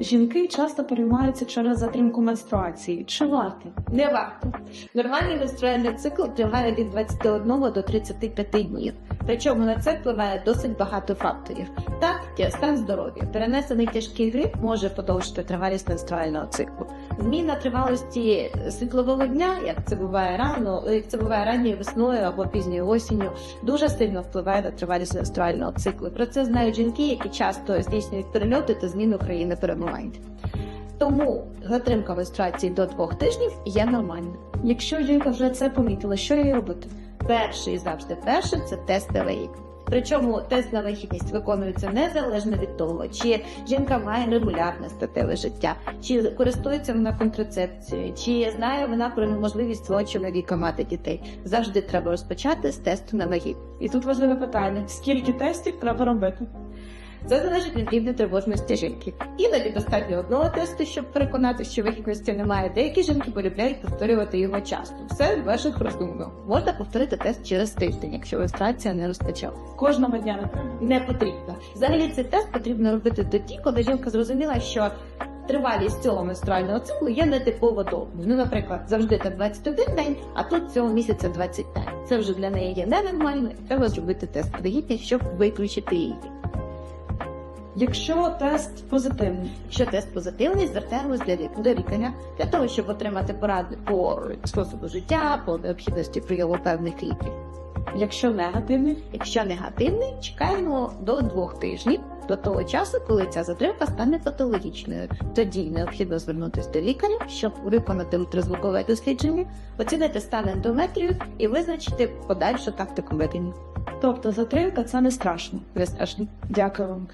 Жінки часто переймаються через затримку менструації. Чи варто? Не варто. Нормальний менструальний цикл триває від 21 до 35 днів. Причому на це впливає досить багато факторів. Так, стан здоров'я. Перенесений тяжкий грип може подовжити тривалість менструального циклу. Зміна тривалості світлового дня, як це буває рано, як це буває ранньою весною або пізньою осінню, дуже сильно впливає на тривалість менструального циклу. Про це знають жінки, які часто здійснюють перельоти та зміну країни перебування. Тому затримка менструації до двох тижнів є нормальною. Якщо жінка вже це помітила, що їй робити? Перший завжди перший це тест вагітність. Причому тест на вагітність виконується незалежно від того, чи жінка має регулярне статеве життя, чи користується вона контрацепцією, чи знає вона про неможливість свого чоловіка мати дітей. Завжди треба розпочати з тесту на вагітність. І тут важливе питання: скільки тестів треба робити? Це залежить від рівня тривожності жінки. Іноді достатньо одного тесту, щоб переконати, що вагітності немає. Деякі жінки полюбляють повторювати його часто. Все в ваших розумах. Можна повторити тест через тиждень, якщо менструація не розпочала. Кожного дня не потрібно. Взагалі цей тест потрібно робити тоді, коли жінка зрозуміла, що тривалість цього менструального циклу є нетипово довгою. Ну, наприклад, завжди так 21 день, а тут цього місяця 20 день. Це вже для неї є ненормально, і треба зробити тест вагітність, щоб виключити її. Якщо тест позитивний, Якщо тест позитивний, звертаємось до лікаря для того, щоб отримати поради по способу життя, по необхідності прийому певних ліків. якщо негативний, Якщо негативний, чекаємо до двох тижнів до того часу, коли ця затримка стане патологічною. Тоді необхідно звернутися до лікаря, щоб виконати ультразвукове дослідження, оцінити стан ендометрію і визначити подальшу тактику ведення. тобто затримка це не страшно. Не страшно. Дякую вам.